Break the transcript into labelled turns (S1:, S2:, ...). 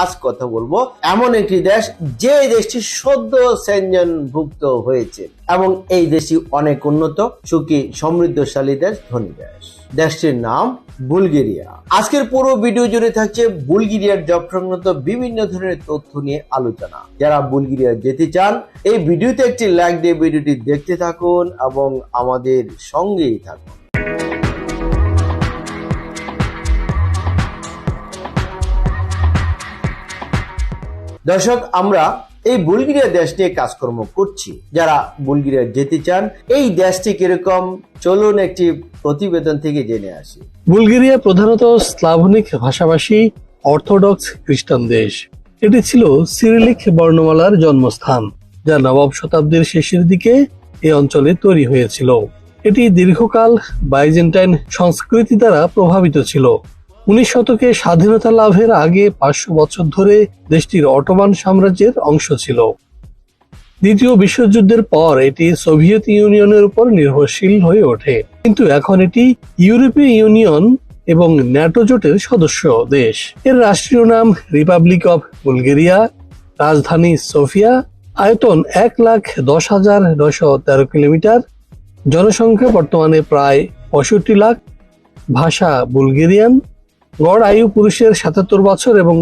S1: আজ কথা বলব। এমন একটি দেশ যে দেশটি সদ্য সেনজন ভুক্ত হয়েছে, এবং এই দেশটি অনেক উন্নত, সুখী, সমৃদ্ধশালী দেশ, ধনী দেশ। দেশটির নাম বুলগেরিয়া। আজকের পুরো ভিডিও জুড়ে থাকছে বুলগেরিয়ার জব সংক্রান্ত বিভিন্ন ধরনের তথ্য নিয়ে আলোচনা। যারা বুলগেরিয়া যেতে চান, এই ভিডিওতে একটি লাইক দিয়ে ভিডিওটি দেখতে থাকুন এবং আমাদের সঙ্গেই থাকুন। দর্শক, আমরা এই বুলগেরিয়া দেশ নিয়ে কাজকর্ম করছি। যারা বুলগেরিয়া যেতে চান, এই দেশটি কীরকম, চলুন একটি প্রতিবেদন থেকে জেনে আসি।
S2: বুলগেরিয়া প্রধানত স্লাভনিক ভাষাভাষী, অর্থোডক্স খ্রিস্টান দেশ। এটি ছিল সিরিলিক বর্ণমালার জন্মস্থান, যা নবম শতাব্দীর শেষের দিকে এই অঞ্চলে তৈরি হয়েছিল। এটি দীর্ঘকাল বাইজেন্টাইন সংস্কৃতি দ্বারা প্রভাবিত ছিল। উনিশ শতকে স্বাধীনতা লাভের আগে পাঁচশো বছর ধরে দেশটির অটোমান সাম্রাজ্যের অংশ ছিল। দ্বিতীয় বিশ্বযুদ্ধের পর এটি সোভিয়েত ইউনিয়নের উপর নির্ভরশীল হয়ে ওঠে। কিন্তু এখন এটি ইউরোপীয় ইউনিয়ন এবং ন্যাটো জোটের সদস্য দেশ। এর রাষ্ট্রীয় নাম রিপাবলিক অফ বুলগেরিয়া, রাজধানী সোফিয়া, আয়তন এক লাখ দশ হাজার নয়শো তেরো কিলোমিটার, জনসংখ্যা বর্তমানে প্রায় পঁয়ষট্টি লাখ। ভাষা বুলগেরিয়ান। গড় আয়ু পুরুষের সাতাত্তর বছর এবং